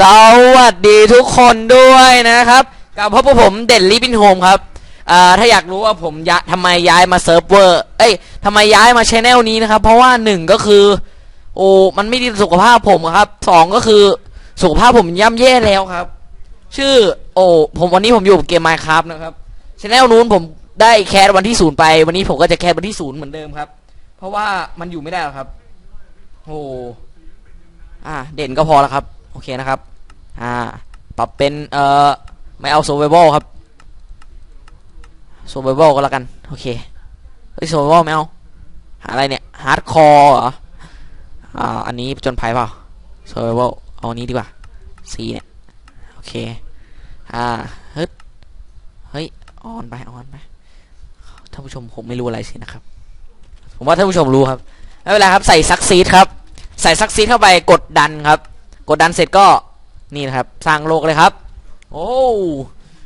สวัสดีทุกคนด้วยนะครับกับพบกับผมเด่นลิบินโฮมครับอ่าถ้าอยากรู้ว่าผมยะทำไมย้ายมาเซิร์ฟเวอร์เอ้ยทำไมย้ายมาชแนลนี้นะครับ เพราะว่าหนึ่งก็คือ โอ้มันไม่ดีต่อสุขภาพผมครับสองก็คือสุขภาพผมย่ำแย่แล้วครับ ชื่อ โอ้ผมวันนี้ผมอยู่เกม Minecraft นะครับชแนลนู้นผมได้แคสวันที่ศูนย์ไป วันนี้ผมก็จะแคสวันที่ศูนย์เหมือนเดิมครับ เพราะว่ามันอยู่ไม่ได้หรอกครับ โอ้อ่าเด่นก็พอแล้วครับ โอเคนะครับ อ่าปรับเป็นเอ่อไม่เอา survival ครับ survival ก็แล้วกัน โอเคเฮ้ย survival ไม่เอาหาอะไรเนี่ย hardcore เหรออ่าอันนี้จนภัยเปล่า survival เอาอันนี้ดีกว่า C เนี่ยโอเคอ่าเฮ้ยเฮ้ยออนไปออนไปท่านผู้ชมผมไม่รู้อะไรสินะครับ ผมว่าท่านผู้ชมรู้ครับไม่เป็นไรครับใส่ซักซีดครับ ใส่ซักซีดเข้าไปกดดันครับ กดดันเสร็จก็ นี่นะครับ สร้างโลกเลยครับ โอ้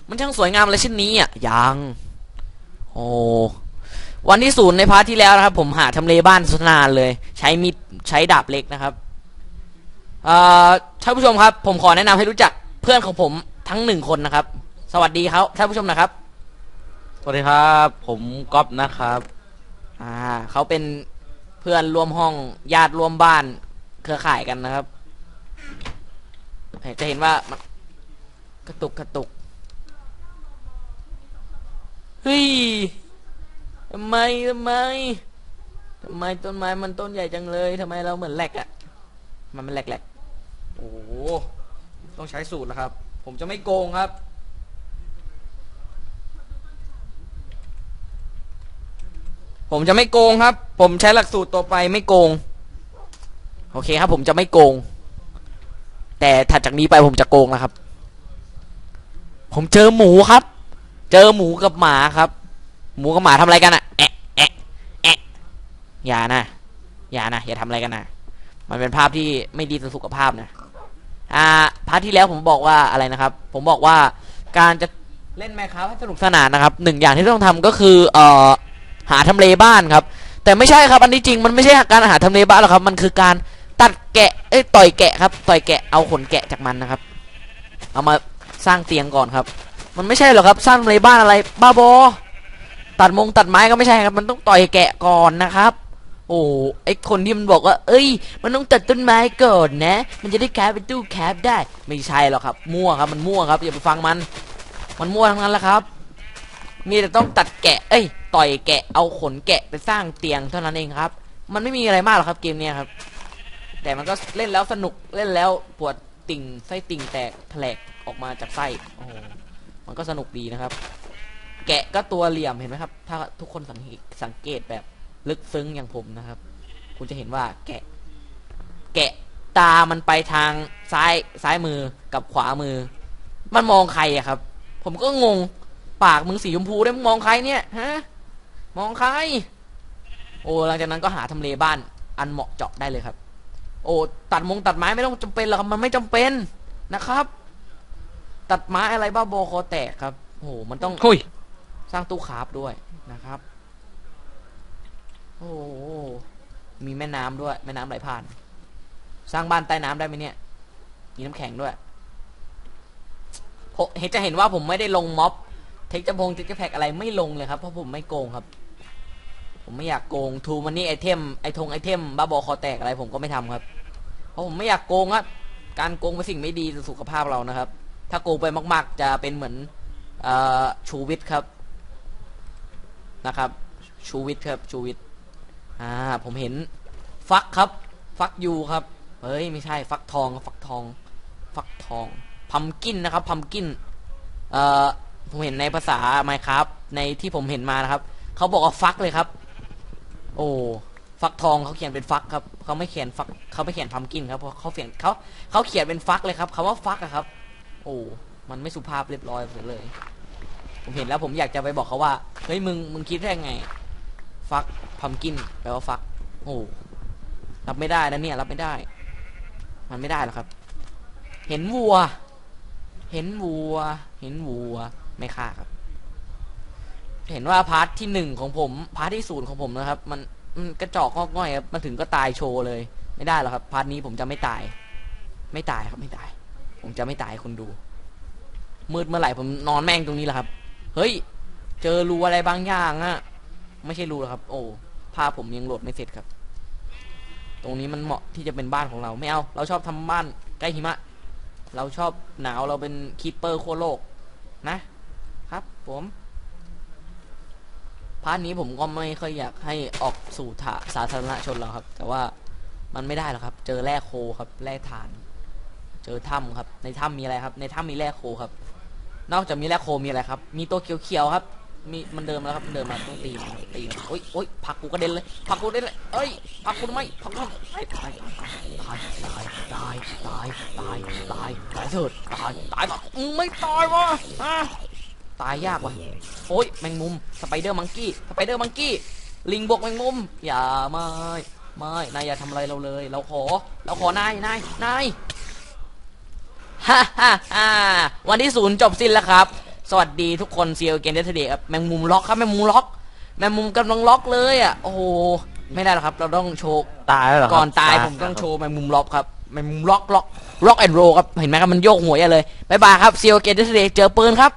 มันช่างสวยงามอะไรเช่นนี้อะยังโอ้วันที่ศูนย์ในพาร์ทที่แล้วนะครับ ผมหาทำเลบ้านสุดนานเลย ใช้มีดใช้ดาบเล็กนะครับเอ่อท่านผู้ชมครับ ผมขอแนะนำให้รู้จักเพื่อนของผมทั้งหนึ่งคนนะครับ สวัสดีครับท่านผู้ชมนะครับ สวัสดีครับ ผมก๊อฟนะครับอ่าเขาเป็นเพื่อนร่วมห้องญาติร่วมบ้านเครือข่ายกันนะครับ จะเห็นว่ามันกระตุกกระตุกเฮ้ยทำไมทำไมทำไมต้นไม้มันต้นใหญ่จังเลยทำไมเราเหมือนแหลกอะมันมันแหลกแหลกโอ้โหต้องใช้สูตรแล้วครับ ผมจะไม่โกงครับ ผมจะไม่โกงครับ ผมใช้หลักสูตรตัวไปไม่โกง โอเคครับ ผมจะไม่โกง แต่ถัดจากนี้ไปผมจะโกงแล้วครับ ผมเจอหมูครับ เจอหมูกับหมาครับ หมูกับหมาทำอะไรกันอะแอะแอะแอะอย่านะ อย่านะ อย่าทำอะไรกันนะ มันเป็นภาพที่ไม่ดีต่อสุขภาพนะ อ่า พาร์ทที่แล้วผมบอกว่าอะไรนะครับ ผมบอกว่าการจะเล่นแมคครับให้สนุกสนานนะครับหนึ่งอย่างที่ต้องทำก็คือเอ่อหาทำเลบ้านครับ แต่ไม่ใช่ครับอันนี้จริงมันไม่ใช่การหาทำเลบ้านหรอกครับ มันคือการ ตัดแกะเอ้ยต่อยแกะครับ ต่อยแกะเอาขนแกะจากมันนะครับ เอามาสร้างเตียงก่อนครับ มันไม่ใช่หรอกครับสร้างทำเลบ้านอะไร บ้าบอตัดมงตัดไม้ก็ไม่ใช่ครับ มันต้องต่อยแกะก่อนนะครับ โอ้ไอคนที่มันบอกว่า เอ้ย มันต้องตัดต้นไม้ก่อนนะ มันจะได้แคปเป็นตู้แคปได้ ไม่ใช่หรอกครับ มั่วครับ มันมั่วครับอย่าไปฟังมัน มันมั่วทั้งนั้นแหละครับ มีแต่ต้องตัดแกะ เอ้ย ต่อยแกะเอาขนแกะไปสร้างเตียงเท่านั้นเองครับ มันไม่มีอะไรมากหรอกครับเกมนี้ครับ แต่มันก็เล่นแล้วสนุกเล่นแล้วปวดติ่งไส้ติ่งแตกแถลกออกมาจากไส้โอ้โหมันก็สนุกดีนะครับ แกะก็ตัวเหลี่ยมเห็นไหมครับ ถ้าทุกคนสังเกตสังเกตแบบลึกซึ้งอย่างผมนะครับ คุณจะเห็นว่าแกะ แกะตามันไปทางซ้ายซ้ายมือกับขวามือ มันมองใครอะครับ ผมก็งงปากมึงสีชมพูได้มึงมองใครเนี่ยฮะมองใคร โอ้หลังจากนั้นก็หาทำเลบ้าน อันเหมาะเจาะได้เลยครับ โอ้ตัดมงตัดไม้ไม่ต้องจำเป็นหรอกครับมันไม่จำเป็นนะครับ ตัดไม้อะไรบ้าบอคอแตกครับโอ้โหมันต้องหุยสร้างตู้คราฟด้วยนะครับ โอ้โหมีแม่น้ำด้วย แม่น้ำไหลผ่าน สร้างบ้านใต้น้ำได้ไหมเนี่ย มีน้ำแข็งด้วยผมเห็นจะเห็นว่าผมไม่ได้ลงม็อบเทคจะพงเทคจะแพ็กอะไรไม่ลงเลยครับเพราะผมไม่โกงครับ ผมไม่อยากโกงทูมันนี่ไอเทมไอทงไอเทมบ้าบอคอแตกอะไรผมก็ไม่ทำครับ เพราะผมไม่อยากโกงครับการโกงเป็นสิ่งไม่ดีต่อสุขภาพเรานะครับ ถ้าโกงไปมาก ๆ จะเป็นเหมือนอชูวิทย์ครับนะครับ ชูวิทย์ครับชูวิทย์อ่าผมเห็นฟักครับ ฟักยูครับเฮ้ยไม่ใช่ฟักทองฟักทอง ฟักทองพัมกินนะครับพัมกินเอ่อผมเห็นในภาษาไมครับในที่ผมเห็นมานะครับเขาบอกว่าฟักเลยครับ โอ้ฟักทองเขาเขียนเป็นฟักครับเขาไม่เขียนฟักเขาไม่เขียนพัมกินครับเพราะเขาเขียนเขาเขาเขียนเป็นฟักเลยครับคำว่าฟักอะครับ โอ้มันไม่สุภาพเรียบร้อยเลย ผมเห็นแล้วผมอยากจะไปบอกเขาว่าเฮ้ยมึงมึงคิดได้ไง ฟักพัมกินแปลว่าฟัก โอ้รับไม่ได้นะเนี่ยรับไม่ได้ มันไม่ได้หรอกครับ เห็นวัว เห็นวัว เห็นวัวไม่ฆ่าครับ เห็นว่าพาร์ทที่หนึ่งของผม พาร์ทที่ศูนย์ของผมนะครับ มันมันกระจอกงอกง่อยครับมาถึงก็ตายโชว์เลย ไม่ได้หรอกครับ พาร์ทนี้ผมจะไม่ตาย ไม่ตายครับไม่ตาย ผมจะไม่ตายให้คุณดู มืดเมื่อไหร่ผมนอนแม่งตรงนี้แหละครับ เฮ้ย เจอรูอะไรบางอย่างอะไม่ใช่รูหรอกครับ โอ้ภาพผมยังโหลดไม่เสร็จครับ ตรงนี้มันเหมาะที่จะเป็นบ้านของเราไม่เอา เราชอบทำบ้านใกล้หิมะ เราชอบหนาวเราเป็นคีปเปอร์ขั้วโลกนะครับผม พาร์ทนี้ผมก็ไม่ค่อยอยากให้ออกสู่ถาสาธารณชนแล้วครับ แต่ว่ามันไม่ได้หรอกครับ เจอแร่โคครับแร่ถ่าน เจอถ้ำครับ ในถ้ำมีอะไรครับ ในถ้ำมีแร่โคครับ นอกจากมีแร่โคมีอะไรครับ มีตัวเขียวๆครับ มีมันเดิมแล้วครับมันเดินมาต้องตีตีโอ๊ยโอ๊ยผักกูกระเด็นเลยผักกูเด็นเลยเอ้ยผักกูไม่ผักกูไมตายตายตายตายตายตายตายตายเถิดตายตายปะมึงไม่ตายวะอะ ตายยากว่ะโอ๊ยแมงมุมสไปเดอร์มังกี้สไปเดอร์มังกี้ลิงบวกแมงมุม อย่าไม่ไม่นายอย่าทำอะไรเราเลย เราขอ เราขอนายนายนายฮ่าฮ่าฮ่าวันที่ศูนย์จบสิ้นแล้วครับ สวัสดีทุกคนเซียวเกนเดทเดครับแมงมุมล็อกครับแมงมุมล็อก แมงมุมกำลังล็อกเลยอะโอ้โหไม่ได้หรอกครับ เราต้องโชว์ตายแล้วเหรอครับก่อนตายผมต้องโชว์แมงมุมล็อกครับแมงมุมล็อกล็อกล็อกแอนด์โรครับเห็นไหมครับมันโยกหัวอย่าเลยบายบายครับเซียวเกนเดทเดเจอปืนครับ